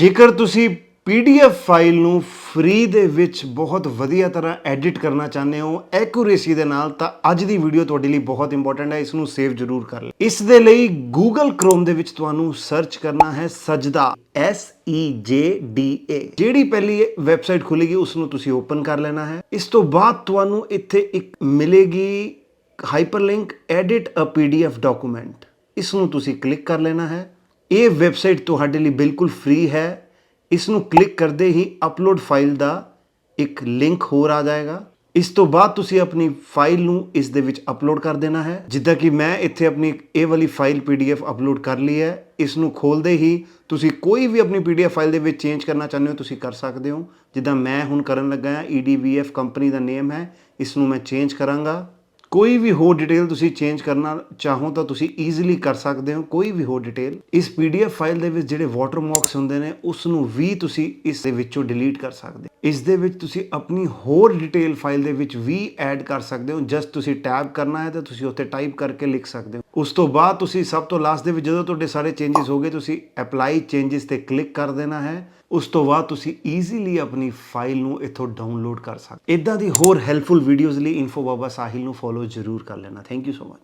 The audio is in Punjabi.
ਜੇਕਰ ਤੁਸੀਂ PDF ਫਾਈਲ ਨੂੰ ਫ੍ਰੀ ਦੇ ਵਿੱਚ ਬਹੁਤ ਵਧੀਆ ਤਰ੍ਹਾਂ ਐਡਿਟ ਕਰਨਾ ਚਾਹੁੰਦੇ ਹੋ, ਐਕੂਰੇਸੀ ਦੇ ਨਾਲ, ਤਾਂ ਅੱਜ ਦੀ ਵੀਡੀਓ ਤੁਹਾਡੇ ਲਈ ਬਹੁਤ ਇੰਪੋਰਟੈਂਟ ਹੈ। ਇਸ ਨੂੰ ਸੇਵ ਜ਼ਰੂਰ ਕਰ ਲਓ। ਇਸ ਦੇ ਲਈ Google Chrome ਦੇ ਵਿੱਚ ਤੁਹਾਨੂੰ ਸਰਚ ਕਰਨਾ ਹੈ ਸਜਦਾ, S E J D A ਜਿਹੜੀ ਪਹਿਲੀ ਵੈਬਸਾਈਟ ਖੁੱਲੇਗੀ ਉਸ ਨੂੰ ਤੁਸੀਂ ਓਪਨ ਕਰ ਲੈਣਾ ਹੈ। ਇਸ ਤੋਂ ਬਾਅਦ ਤੁਹਾਨੂੰ ਇੱਥੇ ਇੱਕ ਮਿਲੇਗੀ hyperlink edit a PDF document ਇਸ ਨੂੰ ਤੁਸੀਂ ਕਲਿੱਕ ਕਰ ਲੈਣਾ ਹੈ। ਇਹ ਵੈਬਸਾਈਟ ਤੁਹਾਡੇ ਲਈ ਬਿਲਕੁਲ ਫ੍ਰੀ ਹੈ। ਇਸ ਨੂੰ ਕਲਿੱਕ ਕਰਦੇ ਹੀ ਅਪਲੋਡ ਫਾਈਲ ਦਾ ਇੱਕ ਲਿੰਕ ਹੋਰ ਆ ਜਾਏਗਾ। ਇਸ ਤੋਂ ਬਾਅਦ ਤੁਸੀਂ ਆਪਣੀ ਫਾਈਲ ਨੂੰ ਇਸ ਦੇ ਵਿੱਚ ਅਪਲੋਡ ਕਰ ਦੇਣਾ ਹੈ। ਜਿੱਦਾਂ ਕਿ ਮੈਂ ਇੱਥੇ ਆਪਣੀ ਇਹ ਵਾਲੀ ਫਾਈਲ PDF ਅਪਲੋਡ ਕਰ ਲਈ ਹੈ। ਇਸ ਨੂੰ ਖੋਲਦੇ ਹੀ ਤੁਸੀਂ ਕੋਈ ਵੀ ਆਪਣੀ PDF ਫਾਈਲ ਦੇ ਵਿੱਚ ਚੇਂਜ ਕਰਨਾ ਚਾਹੁੰਦੇ ਹੋ, ਤੁਸੀਂ ਕਰ ਸਕਦੇ ਹੋ। ਜਿੱਦਾਂ ਮੈਂ ਹੁਣ ਕਰਨ ਲੱਗਾ ਹਾਂ E EDVF ਕੰਪਨੀ ਦਾ ਨੇਮ ਹੈ। ਇਸ ਨੂੰ ਮੈਂ ਚੇਂਜ ਕਰਾਂਗਾ। ਕੋਈ ਵੀ ਹੋਰ ਡਿਟੇਲ ਤੁਸੀਂ ਚੇਂਜ ਕਰਨਾ ਚਾਹੋ ਤਾਂ ਤੁਸੀਂ ਈਜ਼ੀਲੀ ਕਰ ਸਕਦੇ ਹੋ, ਕੋਈ ਵੀ ਹੋਰ ਡਿਟੇਲ ਇਸ PDF ਫਾਈਲ ਦੇ ਵਿੱਚ ਜਿਹੜੇ ਵਾਟਰਮਾਰਕਸ ਹੁੰਦੇ ਨੇ ਉਸ ਨੂੰ ਵੀ ਤੁਸੀਂ ਇਸ ਦੇ ਵਿੱਚੋਂ ਡਿਲੀਟ ਕਰ ਸਕਦੇ ਹੋ। ਇਸ ਦੇ ਵਿੱਚ ਤੁਸੀਂ ਆਪਣੀ ਹੋਰ ਡਿਟੇਲ ਫਾਈਲ ਦੇ ਵਿੱਚ ਵੀ ਐਡ ਕਰ ਸਕਦੇ ਹੋ। ਜਸਟ ਤੁਸੀਂ ਟੈਬ ਕਰਨਾ ਹੈ ਤਾਂ ਤੁਸੀਂ ਉੱਥੇ ਟਾਈਪ ਕਰਕੇ ਲਿਖ ਸਕਦੇ ਹੋ। ਉਸ ਤੋਂ ਬਾਅਦ ਤੁਸੀਂ ਸਭ ਤੋਂ ਲਾਸਟ ਦੇ ਵਿੱਚ ਜਦੋਂ ਤੁਹਾਡੇ ਸਾਰੇ ਚੇਂਜਸ ਹੋ ਗਏ, ਤੁਸੀਂ ਅਪਲਾਈ ਚੇਂਜਸ ਤੇ ਕਲਿੱਕ ਕਰ ਦੇਣਾ ਹੈ। ਉਸ ਤੋਂ ਬਾਅਦ ਤੁਸੀਂ ਈਜ਼ੀਲੀ ਆਪਣੀ ਫਾਈਲ ਨੂੰ ਇੱਥੋਂ ਡਾਊਨਲੋਡ ਕਰ ਸਕਦੇ ਇਦਾਂ ਦੀ ਹੋਰ ਹੈਲਪਫੁਲ ਵੀਡੀਓਜ਼ ਲਈ ਇਨਫੋ ਬਾਬਾ ਸਾਹਿਲ ਨੂੰ ਫੋਲੋ ਜ਼ਰੂਰ ਕਰ ਲੈਣਾ। Thank you so much